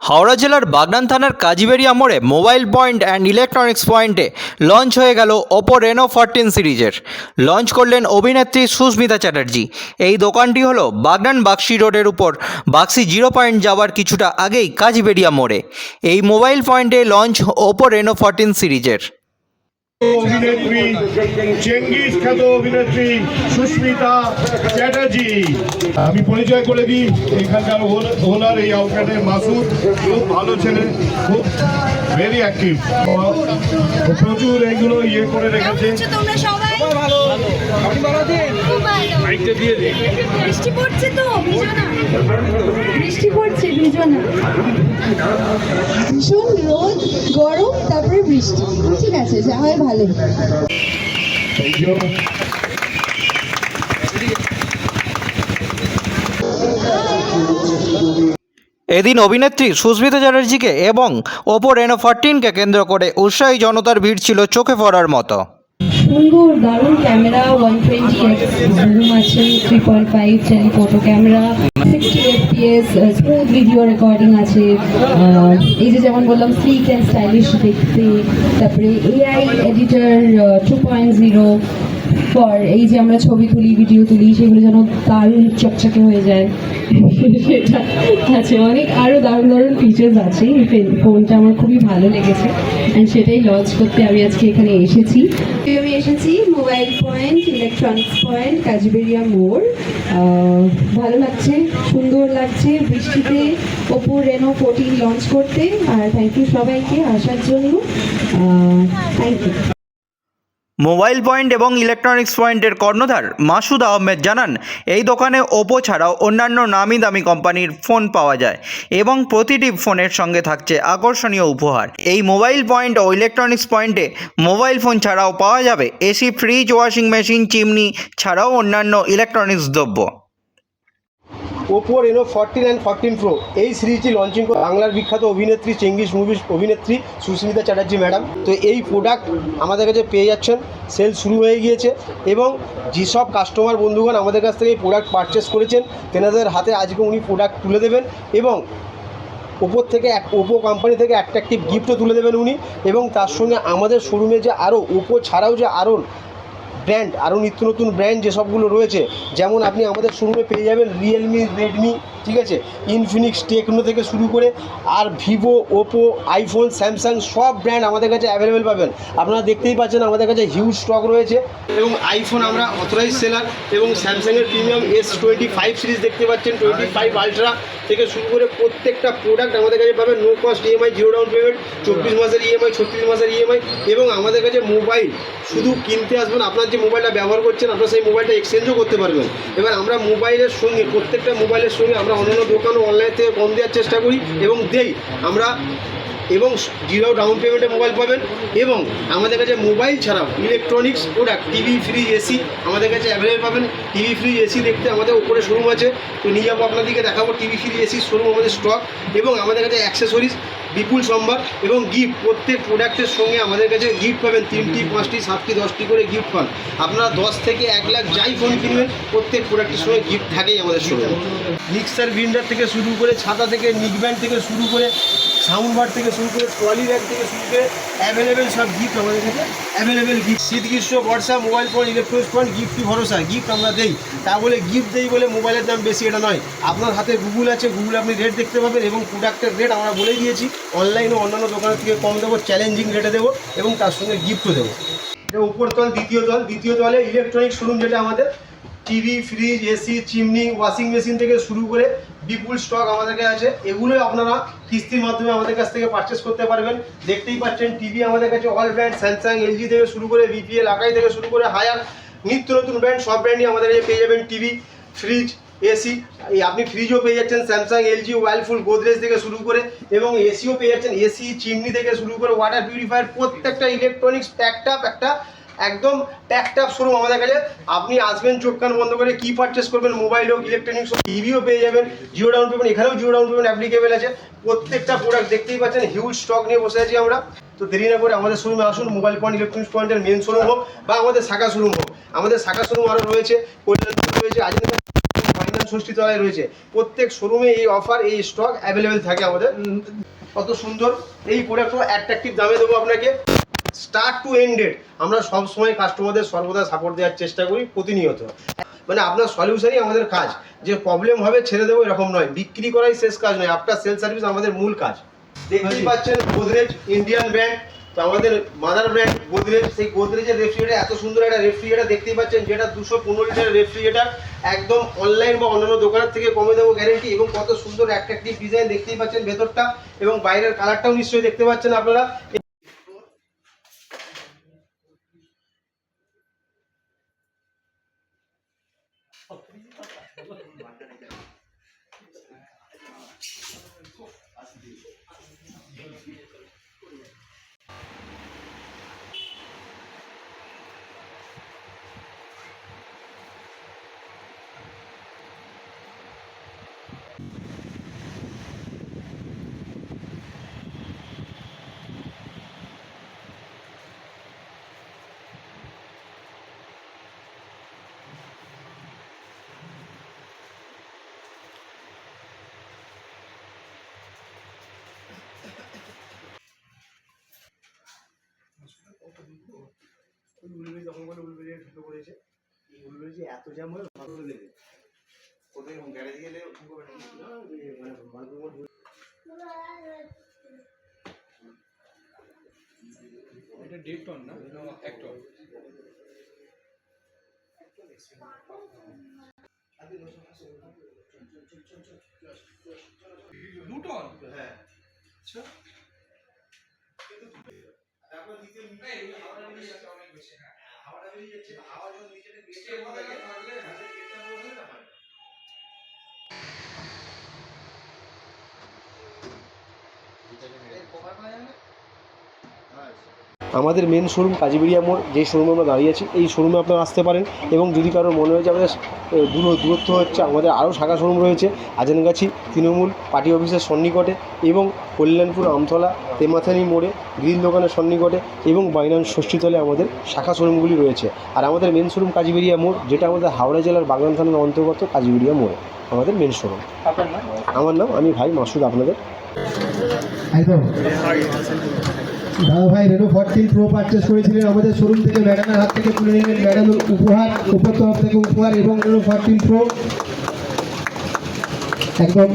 হাওড়া জেলার বাগনান থানার কাজিবেরিয়া মোড়ে মোবাইল পয়েন্ট অ্যান্ড ইলেকট্রনিক্স পয়েন্টে লঞ্চ হয়ে গেল ওপো রেনো ফরটিন সিরিজের। লঞ্চ করলেন অভিনেত্রী সুস্মিতা চ্যাটার্জি। এই দোকানটি হলো বাগনান বাক্সি রোডের উপর। বাক্সি জিরো পয়েন্ট যাওয়ার কিছুটা আগেই কাজিবেরিয়া মোড়ে। এই মোবাইল পয়েন্টে লঞ্চ ওপো রেনো ফরটিন সিরিজের। অভিনেত্রী চেঙ্গিস খ্যাত অভিনেত্রী সুস্মিতা চ্যাটার্জি। আমি পরিচয় করে দিই এখানকার ওনার এই আউটলেটের মাসুদ খুব ভালো ছেলে খুব ভেরি অ্যাক্টিভ প্রচুর এইগুলো ইয়ে করে রেখেছে। তোমরা সবাই বৃষ্টি পড়ছে তো বৃষ্টি পড়ছে ভিজো না ভীষণ রোদ গরম তারপরে বৃষ্টি। ঠিক আছে যা হয় ভালো। এদিন অভিনেত্রী সুস্মিতা চ্যাটার্জিকে এবং ওপো রেনো ফোরটিনকে কেন্দ্র করে উৎসাহী জনতার ভিড় ছিল চোখে পড়ার মতো। সুন্দর দারুণ ক্যামেরা ওয়ান টোয়েন্টি জুম আছে three point five telephoto camera sixty FPS smooth video recording আছে আহ, এই যে যেমন বললাম স্লিক অ্যান্ড স্টাইলিশ দেখতে তারপরে AI editor two point zero for এই যে আমরা ছবি তুলি ভিডিও তুলি সেগুলো যেন দারুণ চকচকে হয়ে যায়। সেটা আছে অনেক আরও দারুণ দারুণ ফিচার্স আছে ফোনটা আমার খুবই ভালো লেগেছে অ্যান্ড সেটাই লঞ্চ করতে আমি আজকে এখানে এসেছি। এসেছি, mobile point electronics point, Kajberia মোড়। ভালো লাগছে, সুন্দর লাগছে বৃষ্টিতে ওপো রেনো ফোরটিন লঞ্চ করতে। আর থ্যাংক ইউ সবাইকে আসার জন্য। থ্যাংক ইউ মোবাইল পয়েন্ট এবং ইলেকট্রনিক্স পয়েন্টের কর্ণধার মাসুদ আহমেদ জানান, এই দোকানে ওপো ছাড়াও অন্যান্য নামি দামি কোম্পানির ফোন পাওয়া যায় এবং প্রতিটি ফোনের সঙ্গে থাকছে আকর্ষণীয় উপহার। এই মোবাইল পয়েন্ট ও ইলেকট্রনিক্স পয়েন্টে মোবাইল ফোন ছাড়াও পাওয়া যাবে। AC, fridge, washing machine, chimney ছাড়াও অন্যান্য ইলেকট্রনিক্স দ্রব্য। Oppo Reno fourteen and fourteen pro এই সিরিজটি লঞ্চিং করে বাংলার বিখ্যাত অভিনেত্রী চেঙ্গিস মুভির অভিনেত্রী সুস্মিতা চ্যাটার্জি ম্যাডাম তো এই প্রোডাক্ট আমাদের কাছে পেয়ে যাচ্ছেন। সেল শুরু হয়ে গিয়েছে এবং যেসব কাস্টমার বন্ধুগণ আমাদের কাছ থেকে এই প্রোডাক্ট পারচেস করেছেন, তেনাদের হাতে আজকে উনি প্রোডাক্ট তুলে দেবেন এবং ওপোর থেকে এক ওপো কোম্পানি থেকে অ্যাট্রাকটিভ গিফটও তুলে দেবেন উনি এবং তার সঙ্গে আমাদের শোরুমে যে আরও ওপো ছাড়াও যে আরও ব্র্যান্ড আরও নিত্য নতুন ব্র্যান্ড যেসবগুলো রয়েছে। যেমন আপনি আমাদের শোরুমে পেয়ে যাবেন রিয়েলমি রেডমি ঠিক আছে? ইনফিনিক্স টেকনো থেকে শুরু করে আর ভিভো ওপো আইফোন স্যামসাং সব ব্র্যান্ড আমাদের কাছে অ্যাভেলেবেল পাবেন। আপনারা দেখতেই পাচ্ছেন আমাদের কাছে হিউজ স্টক রয়েছে এবং আইফোন আমরা অথরাইজ সেলার এবং স্যামসাংয়ের premium S twenty five series দেখতে পাচ্ছেন টোয়েন্টি ফাইভ আলট্রা থেকে শুরু করে প্রত্যেকটা প্রোডাক্ট আমাদের কাছে পাবেন। No cost EMI zero down payment চব্বিশ মাসের ইএমআই ছত্রিশ মাসের ইএমআই এবং আমাদের কাছে মোবাইল শুধু কিনতে আসবেন, আপনার যে মোবাইলটা ব্যবহার করছেন, আপনার সেই মোবাইলটা এক্সচেঞ্জও করতে পারবেন। এবার আমরা মোবাইলের সঙ্গে, প্রত্যেকটা মোবাইলের সঙ্গে আমরা অন্যান্য দোকান অনলাইন থেকে কম দেওয়ার চেষ্টা করি এবং দেই। আমরা এবং জিরো ডাউন পেমেন্টে মোবাইল পাবেন এবং আমাদের কাছে মোবাইল ছাড়াও electronics product TV fridge AC আমাদের কাছে অ্যাভেলেবেল পাবেন। টিভি ফ্রিজ এসি দেখতে আমাদের উপরে শোরুম আছে। তো নিয়ে যাব আপনাদেরকে, দেখাবো টিভি ফ্রিজ এসি শোরুম আমাদের স্টক এবং আমাদের কাছে অ্যাক্সেসরিজ বিপুল সম্ভব এবং গিফট প্রত্যেক প্রোডাক্টের সঙ্গে আমাদের কাছে গিফট পাবেন তিনটি, পাঁচটি, সাতটি, দশটি করে গিফট পান। আপনারা দশ থেকে এক লাখ যাই ফোন কিনবেন, প্রত্যেক প্রোডাক্টের সঙ্গে গিফট থাকেই আমাদের সঙ্গে মিক্সার গ্রিন্ডার থেকে শুরু করে ছাতা থেকে নিকব্যান্ড থেকে শুরু করে সাউন্ড বার থেকে শুরু করে ট্রলি ব্যাগ থেকে শুরু করে অ্যাভেলেবেল সব গিফট আমাদের কাছে। অ্যাভেলেবেল গিফট শীত গ্রীষ্ম বর্ষা মোবাইল ফোন ইলেকট্রনিক্স ফোন গিফটই ভরসা? গিফট আমরা দেই। তা বলে গিফট দেই বলে মোবাইলের দাম বেশি, এটা নয়। আপনার হাতে গুগল আছে গুগল আপনি রেট দেখতে পাবেন এবং প্রোডাক্টের রেট আমরা বলেই দিয়েছি। অনলাইন ও অন্যান্য দোকানের থেকে কম দেবো চ্যালেঞ্জিং রেটে দেবো এবং তার সঙ্গে গিফটও দেবো। এটা উপর তল, দ্বিতীয় তল। দ্বিতীয় তলে ইলেকট্রনিক শোরুম যেটা আমাদের TV fridge AC chimney washing machine থেকে শুরু করে বিপুল স্টক আমাদের কাছে আছে। এগুলো আপনারা কিস্তির মাধ্যমে আমাদের কাছ থেকে পারচেস করতে পারবেন। দেখতেই পাচ্ছেন টিভি আমাদের কাছে অল ব্র্যান্ড স্যামসাং এলজি থেকে শুরু করে বিপিএল আকাই থেকে শুরু করে হায়ার নিত্য নতুন ব্র্যান্ড সব ব্র্যান্ডই আমাদের কাছে পেয়ে যাবেন টিভি ফ্রিজ এসি আপনি ফ্রিজও পেয়ে যাচ্ছেন স্যামসাং এলজি ওয়াইলফুল গোদরেজ থেকে শুরু করে এবং এসিও পেয়ে যাচ্ছেন। এসি চিমনি থেকে শুরু করে ওয়াটার পিউরিফায়ার প্রত্যেকটা ইলেকট্রনিক্স প্যাকটাপ একটা একদম প্যাকটাপ শোরুম আমাদের কাছে। আপনি আসবেন চোখ কান বন্ধ করে কি পারচেস করবেন মোবাইল হোক ইলেকট্রনিক্স হোক টিভিও পেয়ে যাবেন জিও ডাউন পেমেন্ট এখানেও জিও ডাউন পেমেন্ট অ্যাপ্লিকেবল আছে। প্রত্যেকটা প্রোডাক্ট দেখতেই পাচ্ছেন হিউজ স্টক নিয়ে বসে আছি আমরা। তো দেরি না করে আমাদের শোরুমে আসুন মোবাইল পয়েন্ট ইলেকট্রনিক্স পয়েন্টের মেন শোরুম হোক বা আমাদের শাখা শোরুম হোক। আমাদের শাখা শোরুম আরও রয়েছে কল্যাণপুর রয়েছে আজকে ষষ্ঠী তলায় রয়েছে। প্রত্যেক শোরুমে এই অফার এই স্টক অ্যাভেলেবেল থাকে আমাদের। কত সুন্দর এই প্রোডাক্টও অ্যাট্রাকটিভ দামে দেবো আপনাকে। স্টার্ট টু এন্ডেড আমরা সব সময় কাস্টমারদের সর্বদা সাপোর্ট দেওয়ার চেষ্টা করি প্রতিনিয়ত। মানে আপনার সলিউশনই আমাদের কাজ। যে প্রবলেম হবে ছেড়ে দেবো এরকম নয়। বিক্রি করাই শেষ কাজ নয়। আফটার সেল সার্ভিস আমাদের মূল কাজ। দেখতেই পাচ্ছেন গোদরেজ ইন্ডিয়ান ব্র্যান্ড তো আমাদের মাদার ব্র্যান্ড গোদরেজ সেই গোদরেজের রেফ্রিজারেটার এত সুন্দর একটা রেফ্রিজারেটার দেখতেই পাচ্ছেন যেটা দুশো পনেরো লিটারের রেফ্রিজারেটার একদম অনলাইন বা অন্যান্য দোকানের থেকে কমে দেবো গ্যারেন্টি এবং কত সুন্দর অ্যাট্রাকটিভ ডিজাইন দেখতেই পাচ্ছেন ভেতরটা এবং বাইরের কালারটাও নিশ্চয়ই দেখতে পাচ্ছেন আপনারা। 私たちは。উলবেড়ি যখন বলে উলবেড়ি ঢুকে পড়েছে এই উলবেড়ি এত জ্যাম হয়ে ভালো করে দেবে কোথায় গ্যারেজে গেলে মানে এটা দেড় টন না এক টন দু টন হ্যাঁ তারপর হাওয়াটা বেরিয়ে যাচ্ছে হাওয়া যখন নিচে বন্ধ থাকলে গেটটা বন্ধ হলে না আমাদের মেন শোরুম কাজীবেড়িয়া মোড় যে শোরুমে আমরা দাঁড়িয়ে আছি এই শোরুমে আপনারা আসতে পারেন। এবং যদি কারোর মনে হয় যে আমাদের দূর দূরত্ব হচ্ছে আমাদের আরও শাখা শোরুম রয়েছে আজানগাছি তৃণমূল পার্টি অফিসের সন্নিকটে এবং কল্যাণপুর আমতলা তেমাথানি মোড়ে গ্রিল দোকানের সন্নিকটে এবং বাইনান ষষ্ঠীতলে আমাদের শাখা শোরুমগুলি রয়েছে। আর আমাদের মেন শোরুম কাজীবেড়িয়া মোড় যেটা আমাদের হাওড়া জেলার বাগান থানার অন্তর্গত কাজীবেড়িয়া মোড়ে আমাদের মেন শোরুম আমার নাম আমি ভাই মাসুদ আপনাদের দাদা ভাই রেনো ফোরটিন প্রো পারচেস করেছিলেন আমাদের শোরুম থেকে ম্যাডামের হাত থেকে তুলে নিলেন ম্যাডামের উপহার উপর তরফ থেকে উপহার এবং রেনো ফর্টিন প্রো একদম